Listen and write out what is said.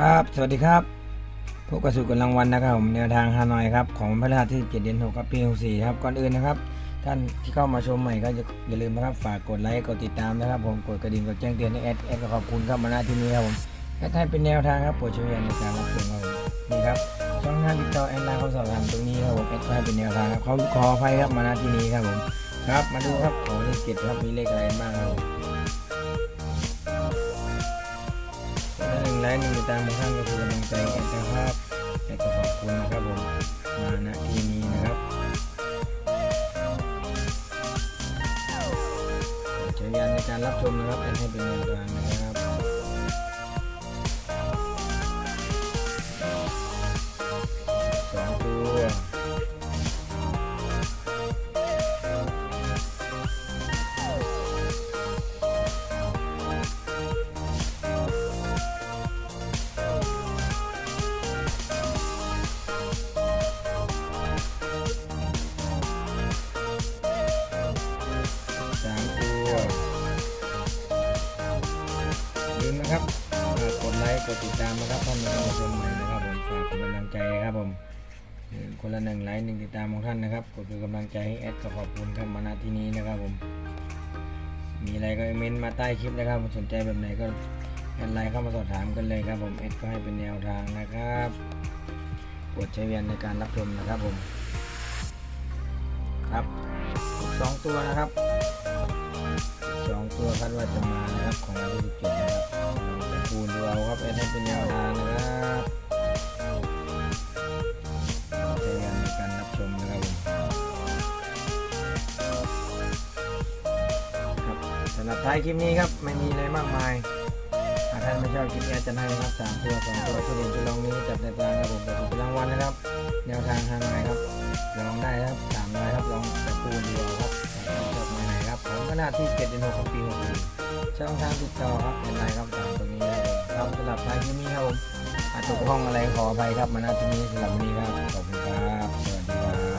ครับ สวัสดีครับ พบกับสู่กันรางวัลนะครับผมแนวทางฮานอยครับของพระรหัสที่7เดือน6กับปี64ครับก่อนอื่นนะครับ ท่านที่เข้ามาชมใหม่ก็อย่าลืมนะครับฝากกดไลค์กดติดตามนะครับ ผมกดกระดิ่งกดแจ้งเตือนให้แอดแอดก็ขอบคุณครับมาณที่นี้ครับผมแอดให้เป็นแนวทางครับโปรดช่วยในการรับชมครับนี่ครับช่องทางติดต่อแอดไลน์เขาสอบถามตรงนี้ครับผมแอดให้เป็นแนวทางครับเขาขออภัยครับมาณที่นี้ครับผมครับ มาดูครับของเลขเจ็ดครับมีเลขอะไรบ้างครับ ไลค์หนึ่งติดตามของท่านก็คือกำลังใจแอดนะครับแอดก็ขอบคุณนะครับผมมาณที่นี้นะครับใช้ยานในการรับชมนะครับเป็นให้เป็นแนวทางนะครับ นะครับฝากกดไลค์กดติดตามนะครับท่านที่เข้ามาชมใหม่นะครับผมฝากเป็นกำลังใจครับผมหนึ่งคนละหนึ่งไลค์หนึ่งติดตามของท่านนะครับกดเป็นกำลังใจให้แอดขอบคุณครับมาณที่นี้นะครับผมมีอะไรก็เม้นมาใต้คลิปนะครับสนใจแบบไหนก็แอดไลน์เข้ามาสอบถามกันเลยครับผมแอดก็ให้เป็นแนวทางนะครับกดใช้เวียนในการรับชมนะครับผมครับสองตัวนะครับสองตัวคาดว่าจะมานะครับของวันที่สิบเจ็ด คูณดูเอาครับแอดให้เป็นแนวทางนะครับใช้เวียนในการรับชมนะครับผมครับสำหรับท้ายคลิปนี้ครับไม่มีอะไรมากมายหากท่านไม่ชอบคลิปนี้จะให้นะครับสามตัวสองตัวทุเรียนจะลองนี้จับในตารางครับผมแต่ถูกรางวัลนะครับแนวทางทางไหนครับลองได้ครับสามร้อยครับลองจับปูนดูเอาครับชอบมาไหนครับผมขนาที่เจ็ดเดือนหกของปีหกสี่ช่องทางติดต่อครับเป็นไรครับตามตรงนี้ครับผมครับ ตกห้องอะไรขออภัยครับมาณที่นี้สำหรับวันนี้ครับขอบคุณครับสวัสดีครับ